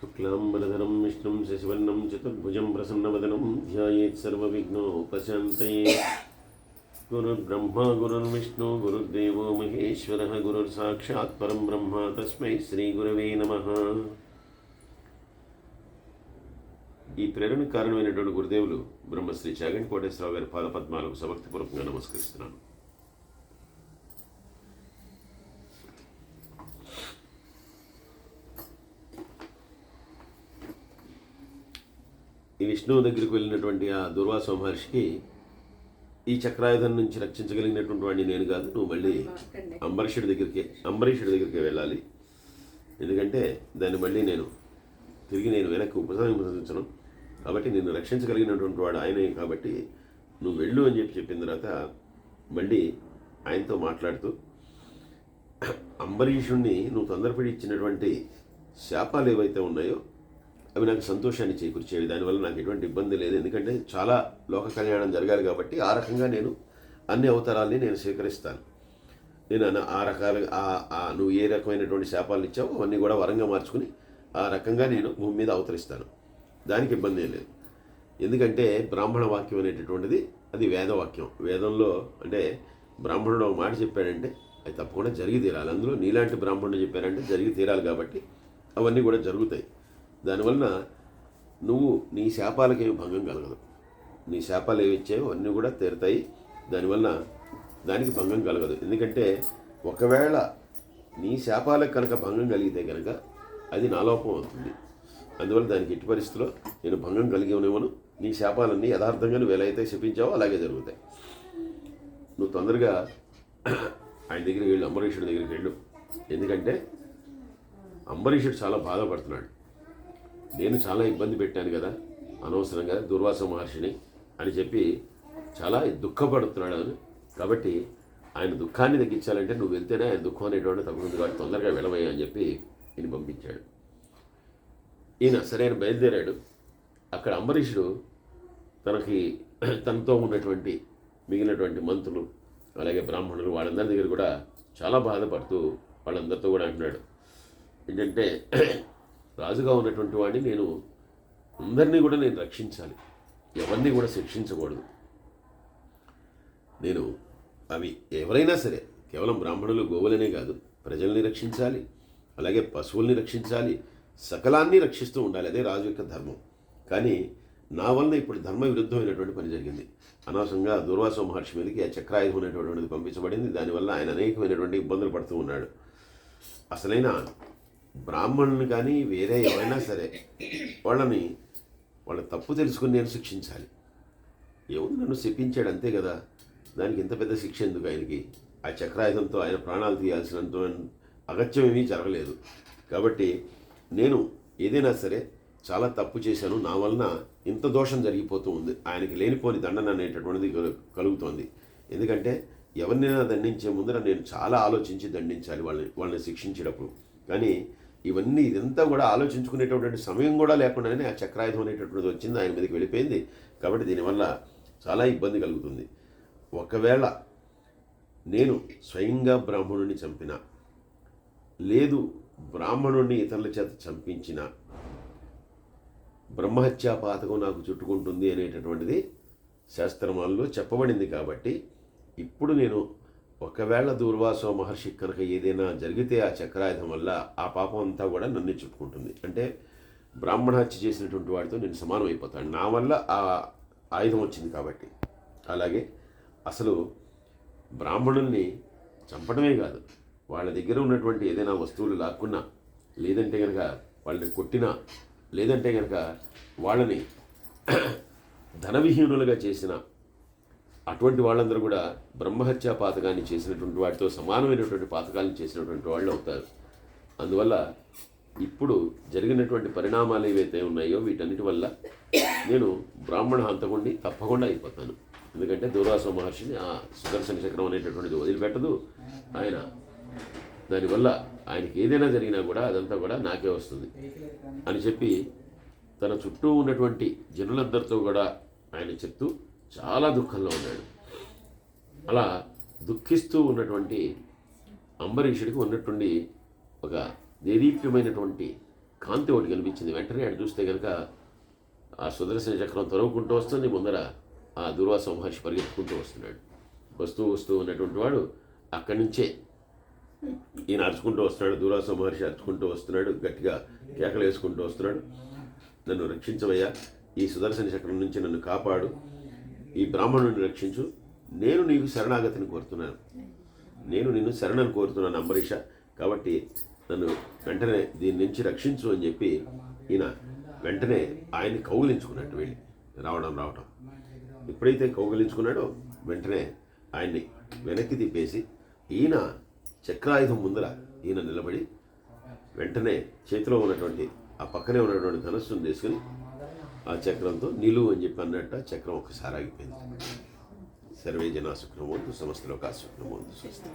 శుక్లాంబరధరం విష్ణుం శశివర్ణం చతుర్భుజం ప్రసన్నవదనం ధ్యాయేత్సర్వవిఘ్నోపశాంతయే గురుర్బ్రహ్మా గురుర్విష్ణు గురుర్దేవో మహేశ్వర గురుర్సాక్షాత్ పరం బ్రహ్మ తస్మై శ్రీగురవే నమ. ఈ ప్రేరణ కారణమైనటువంటి గురుదేవులు బ్రహ్మశ్రీ చాగంటి కోటేశ్వరరావు గారి పాదపద్మాలకు సమర్థపూర్వకంగా నమస్కరిస్తున్నాను. ఈ విష్ణువు దగ్గరికి వెళ్ళినటువంటి ఆ దుర్వాస మహర్షికి ఈ చక్రాయుధం నుంచి రక్షించగలిగినటువంటి వాడిని నేను కాదు నువ్వు మళ్ళీ అంబరీషుడి దగ్గరికి అంబరీషుడి దగ్గరికి వెళ్ళాలి. ఎందుకంటే దాన్ని మళ్ళీ నేను తిరిగి నేను వెనక్కి ఉపసంహరించను. కాబట్టి నిన్ను రక్షించగలిగినటువంటి వాడు ఆయనే కాబట్టి నువ్వు వెళ్ళు అని చెప్పి చెప్పిన తర్వాత మళ్ళీ ఆయనతో మాట్లాడుతూ అంబరీషుణ్ణి నువ్వు తొందరపడి ఇచ్చినటువంటి శాపాలు ఏవైతే ఉన్నాయో అవి నాకు సంతోషాన్ని చేకూర్చేవి దానివల్ల నాకు ఎటువంటి ఇబ్బంది లేదు. ఎందుకంటే చాలా లోక కళ్యాణం జరగాలి కాబట్టి ఆ రకంగా నేను అన్ని అవతారాల్ని నేను స్వీకరిస్తాను. నేను అన్న- ఆ రకాలుగా నువ్వు ఏ రకమైనటువంటి శాపాలను ఇచ్చావో అవన్నీ కూడా వరంగా మార్చుకుని ఆ రకంగా నేను భూమి మీద అవతరిస్తాను. దానికి ఇబ్బంది ఏం లేదు. ఎందుకంటే బ్రాహ్మణ వాక్యం అనేటటువంటిది అది వేదవాక్యం. వేదంలో అంటే బ్రాహ్మణుడు ఒక మాట చెప్పాడంటే అది తప్పకుండా జరిగి తీరాలి. అందులో నీలాంటి బ్రాహ్మణుడు చెప్పారంటే జరిగి తీరాలి కాబట్టి అవన్నీ కూడా జరుగుతాయి. దానివలన నువ్వు నీ శాపాలకేమి భంగం కలగదు. నీ శాపాలు ఏవి ఇచ్చాయో అన్నీ కూడా తీరుతాయి. దానివలన దానికి భంగం కలగదు. ఎందుకంటే ఒకవేళ నీ శాపాలకు కనుక భంగం కలిగితే కనుక అది నా లోపం అవుతుంది. అందువల్ల దానికి ఎట్టి పరిస్థితిలో నేను భంగం కలిగి ఉన్నవను నీ శాపాలన్నీ యథార్థంగా నువ్వు ఎలా అయితే శపించావో అలాగే జరుగుతాయి. నువ్వు తొందరగా ఆయన దగ్గరికి వెళ్ళు అంబరీషుడి దగ్గరికి వెళ్ళు. ఎందుకంటే అంబరీషుడు చాలా బాధపడుతున్నాడు. నేను చాలా ఇబ్బంది పెట్టాను కదా అనవసరంగా దుర్వాస మహర్షిని అని చెప్పి చాలా దుఃఖపడుతున్నాడు అని కాబట్టి ఆయన దుఃఖాన్ని తగ్గించాలంటే నువ్వు వెళ్తేనే ఆయన దుఃఖం అనేటువంటి తగ్గుతుంది కాబట్టి తొందరగా వెళ్ళవయ్యా అని చెప్పి ఈయన పంపించాడు. ఈయన సరైన బయలుదేరాడు. అక్కడ అంబరీషుడు తనకి తనతో ఉన్నటువంటి మిగిలినటువంటి మంత్రులు అలాగే బ్రాహ్మణులు వాళ్ళందరి దగ్గర కూడా చాలా బాధపడుతూ వాళ్ళందరితో కూడా అంటున్నాడు. ఏంటంటే రాజుగా ఉన్నటువంటి వాడిని నేను అందరినీ కూడా నేను రక్షించాలి. ఎవరిని కూడా శిక్షించకూడదు. నేను అవి ఎవరైనా సరే కేవలం బ్రాహ్మణులు గోవులనే కాదు ప్రజల్ని రక్షించాలి అలాగే పశువుల్ని రక్షించాలి సకలాన్ని రక్షిస్తూ ఉండాలి. అదే రాజు యొక్క ధర్మం. కానీ నా వలన ఇప్పుడు ధర్మ విరుద్ధమైనటువంటి పని జరిగింది. అనవసరంగా దుర్వాస మహర్షి మీదకి ఆ చక్రాయుధం అనేటువంటిది పంపించబడింది. దానివల్ల ఆయన అనేకమైనటువంటి ఇబ్బందులు పడుతూ ఉన్నాడు. అసలైన బ్రాహ్మణుని కానీ వేరే ఎవరైనా సరే వాళ్ళని వాళ్ళ తప్పు తెలుసుకుని నేను శిక్షించాలి. ఏముంది నన్ను శపించాడు అంతే కదా? దానికి ఇంత పెద్ద శిక్ష ఎందుకు ఆయనకి? ఆ చక్రాయుధంతో ఆయన ప్రాణాలు తీయాల్సినంత అగత్యం ఏమీ జరగలేదు. కాబట్టి నేను ఏదైనా సరే చాలా తప్పు చేశాను. నా వలన ఇంత దోషం జరిగిపోతూ ఉంది. ఆయనకి లేనిపోని దండన అనేటటువంటిది కలుగుతోంది. ఎందుకంటే ఎవరినైనా దండించే ముందర నేను చాలా ఆలోచించి దండించాలి వాళ్ళని వాళ్ళని శిక్షించేటప్పుడు. కానీ ఇవన్నీ ఇదంతా కూడా ఆలోచించుకునేటటువంటి సమయం కూడా లేకుండానే ఆ చక్రాయుధం అనేటటువంటిది వచ్చింది ఆయన మీదకి వెళ్ళిపోయింది. కాబట్టి దీనివల్ల చాలా ఇబ్బంది కలుగుతుంది. ఒకవేళ నేను స్వయంగా బ్రాహ్మణుని చంపిన లేదు బ్రాహ్మణుడిని ఇతరుల చేత చంపించిన బ్రహ్మహత్యా పాతకం నాకు చుట్టుకుంటుంది అనేటటువంటిది శాస్త్రమాలలో చెప్పబడింది కాబట్టి ఇప్పుడు నేను ఒకవేళ దూర్వాసో మహర్షి కనుక ఏదైనా జరిగితే ఆ చక్రాయుధం వల్ల ఆ పాపం అంతా కూడా నన్ను చుట్టుకుంటుంది అంటే బ్రాహ్మణ హత్య చేసినటువంటి వాడితో నేను సమానం అయిపోతాను. నా వల్ల ఆ ఆయుధం వచ్చింది కాబట్టి. అలాగే అసలు బ్రాహ్మణుల్ని చంపడమే కాదు. వాళ్ళ దగ్గర ఉన్నటువంటి ఏదైనా వస్తువులు లాక్కున్నా లేదంటే కనుక వాళ్ళని కొట్టినా లేదంటే కనుక వాళ్ళని ధనవిహీనులుగా చేసిన అటువంటి వాళ్ళందరూ కూడా బ్రహ్మహత్యా పాతకాన్ని చేసినటువంటి వాటితో సమానమైనటువంటి పాతకాలను చేసినటువంటి వాళ్ళు అవుతారు. అందువల్ల ఇప్పుడు జరిగినటువంటి పరిణామాలు ఏవైతే ఉన్నాయో వీటన్నిటి వల్ల నేను బ్రాహ్మణ హంతకుండి తప్పకుండా అయిపోతాను. ఎందుకంటే దూరాస మహర్షిని ఆ సుదర్శన చక్రం అనేటటువంటిది వదిలిపెట్టదు. ఆయన దానివల్ల ఆయనకి ఏదైనా జరిగినా కూడా అదంతా కూడా నాకే వస్తుంది అని చెప్పి తన చుట్టూ ఉన్నటువంటి జనులందరితో కూడా ఆయన చెప్తూ చాలా దుఃఖంలో ఉన్నాడు. అలా దుఃఖిస్తూ ఉన్నటువంటి అంబరీషుడికి ఉన్నట్టుండి ఒక దేదీప్యమైనటువంటి కాంతి ఒకటి కనిపించింది. వెంటనే అటు చూస్తే కనుక ఆ సుదర్శన చక్రం తొలగుకుంటూ వస్తుంది. ముందర ఆ దుర్వాస మహర్షి పరిగెత్తుకుంటూ వస్తున్నాడు. వస్తూ వస్తూ ఉన్నటువంటి వాడు అక్కడి నుంచే ఈయన అరుచుకుంటూ వస్తున్నాడు. దూరాస మహర్షి అరుచుకుంటూ వస్తున్నాడు. గట్టిగా కేకలు వేసుకుంటూ వస్తున్నాడు. నన్ను రక్షించవయ్యా. ఈ సుదర్శన చక్రం నుంచి నన్ను కాపాడు. ఈ బ్రాహ్మణుడిని రక్షించు. నేను నీకు శరణాగతిని కోరుతున్నాను. నేను నిన్ను శరణను కోరుతున్నాను అంబరీష. కాబట్టి నన్ను వెంటనే దీని నుంచి రక్షించు అని చెప్పి ఈయన వెంటనే ఆయన్ని కౌగిలించుకున్నట్టు వెళ్ళి రావడం రావడం ఎప్పుడైతే కౌగిలించుకున్నాడో వెంటనే ఆయన్ని వెనక్కి తిప్పేసి ఈయన చక్రాయుధం ముందర ఈయన నిలబడి వెంటనే చేతిలో ఉన్నటువంటి ఆ పక్కనే ఉన్నటువంటి ధనస్సును తీసుకుని ఆ చక్రంతో నిలువు అని చెప్పి అన్నట్టు ఆ చక్రం ఒకసారి ఆగిపోయింది. సర్వే జనా సుఖనమోంతు సమస్తలో కా సుఖనమోంతు స్వస్తి